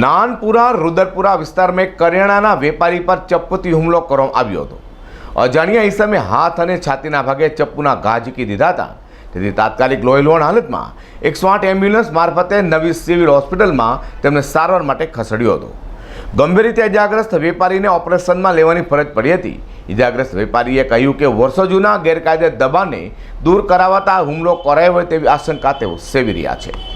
નાનપુરા રુદરપુરા વિસ્તારમાં કરિયાણાના વેપારી પર ચપ્પુથી હુમલો કરવામાં આવ્યો હતો. અજાણ્યા ઈસમે હાથ અને છાતીના ભાગે ચપ્પુના ઘા ઝીકી દીધા હતા. તેથી તાત્કાલિક લોહીલોણ હાલતમાં એકસો આઠ એમ્બ્યુલન્સ મારફતે નવી સિવિલ હોસ્પિટલમાં તેમને સારવાર માટે ખસેડ્યો હતો. ગંભીર રીતે ઇજાગ્રસ્ત વેપારીને ઓપરેશનમાં લેવાની ફરજ પડી હતી. ઇજાગ્રસ્ત વેપારીએ કહ્યું કે વર્ષો જૂના ગેરકાયદે દબાણને દૂર કરાવતા હુમલો કરાયો હોય તેવી આશંકા તેઓ સેવી રહ્યા છે.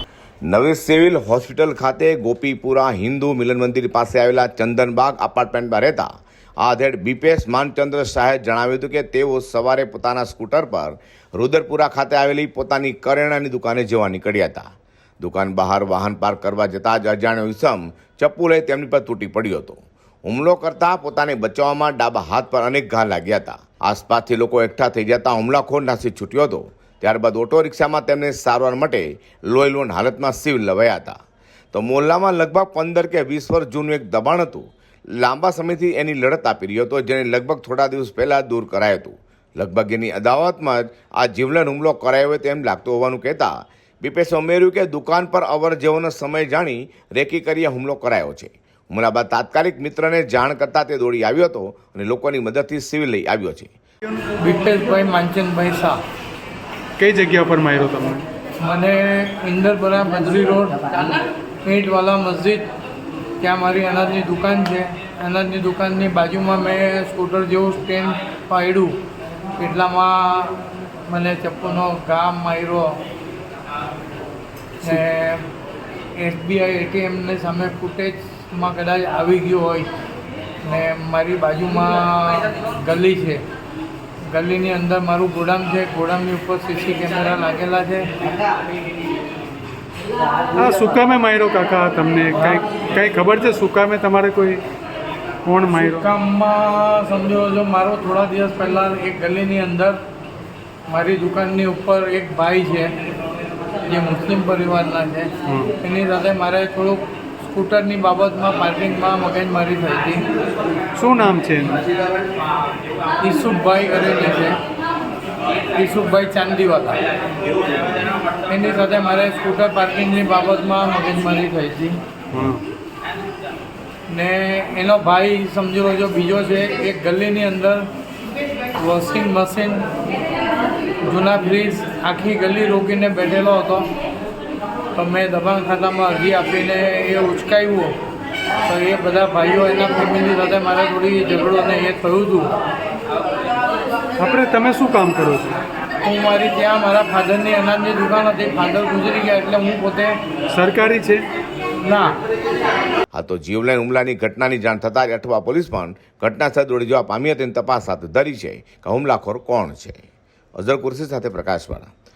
નવી સિવિલ હોસ્પિટલ ખાતે ગોપીપુરા હિન્દુ મિલન મંદિર પાસે આવેલા ચંદનબાગ અપાર્ટમેન્ટમાં રહેતા આધેડ બીપેશ માનચંદ્ર શાહે જણાવ્યું હતું કે તેઓ સવારે પોતાના સ્કૂટર પર રુદરપુરા ખાતે આવેલી પોતાની કરિયાણાની દુકાને જવા નીકળ્યા હતા. દુકાન બહાર વાહન પાર્ક કરવા જતાં જ અજાણ્યો ઇસમ ચપ્પુ લઈ તેમની પર તૂટી પડ્યો હતો. હુમલો કરતા પોતાને બચાવવામાં ડાબા હાથ પર અનેક ઘા લાગ્યા હતા. આસપાસથી લોકો એકઠા થઈ જતા હુમલાખોર નાસી છૂટ્યો હતો. ત્યારબાદ ઓટો રિક્ષામાં તેમને સારવાર માટે લોહીલોન હાલતમાં સિવિલ લવાયા હતા. તો મોલ્લામાં લગભગ પંદર કે વીસ વર્ષ જૂનું એક દબાણ હતું. લાંબા સમયથી એની લડત આપી રહ્યો હતો, જેને લગભગ થોડા દિવસ પહેલાં દૂર કરાયું હતું. લગભગ એની અદાવતમાં જ આ જીવલેણ હુમલો કરાયો હોય તેમ લાગતું હોવાનું કહેતા બીપેશે ઉમેર્યું કે દુકાન પર અવર જેવોનો સમય જાણી રેકી કરી હુમલો કરાયો છે. હુમલા બાદ તાત્કાલિક મિત્રને જાણ કરતા તે દોડી આવ્યો હતો અને લોકોની મદદથી સિવિલ લઈ આવ્યો છે. વિઠ્ઠલભાઈ માનચંદભાઈ શાહ. કઈ જગ્યા પર માર્યો તમને? મને ઇન્દરપરા મજરી રોડ ઈંટવાલા મસ્જિદ, ત્યાં મારી અનાજની દુકાન છે. અનાજની દુકાનની બાજુમાં મેં સ્કૂટર જેવું સ્ટેન્ડ પાડ્યું. એટલામાં મને ચપ્પુનો ઘા માર્યો. ને એસબીઆઈ એટીએમની સામે ફૂટેજમાં કદાચ આવી ગયો હોય. ને મારી બાજુમાં ગલી છે. ગલીની અંદર મારું ગોડામ છે. ગોડામની ઉપર સીસી કેમેરા લાગેલા છે. હા સુકામે માર્યો કાકા તમને? કઈ કઈ ખબર છે સુકામે તમારે કોઈ કોણ માર્યો? કામમાં સમજો જો મારો થોડા દિવસ પહેલાં એક ગલીની અંદર મારી દુકાનની ઉપર એક ભાઈ છે જે મુસ્લિમ પરિવારના છે. એની સાથે મારે થોડુંક સ્કૂટરની બાબતમાં પાર્કિંગમાં મગજમારી થઈ હતી. શું નામ છે? ઈસુફભાઈ કરીને છે. ઈસુફભાઈ ચાંદીવાલા. એની સાથે મારે સ્કૂટર પાર્કિંગની બાબતમાં મગજમારી થઈ હતી. ને એનો ભાઈ સમજી લો જો બીજો છે એક ગલીની અંદર વોશિંગ મશીન જૂના ફ્રીજ આખી ગલી રોકીને બેઠેલો હતો. તો મેં દબાણ ખાતામાં અરજી આપીને એ ઉચકાવ્યો તો એ બધા ભાઈઓ એના ફેમિલી સાથે મારે થોડી ઝઘડો ને એ થયું હતું. આપણે તમે શું કામ કરો છો? હું મારી ત્યાં મારા ફાધરની અનાજની દુકાન હતી ફાધર ગુજરી ગયા એટલે હું પોતે સરકારી છે? ના. આ તો જીવલેણ હુમલાની ઘટનાની જાણ થતાં જ અઠવા પોલીસ પણ ઘટના સ્થળે દોડી જવા પામી હતી તપાસ હાથ ધરી છે કે હુમલાખોર કોણ છે? અઝર કુર્સી સાથે પ્રકાશવાળા.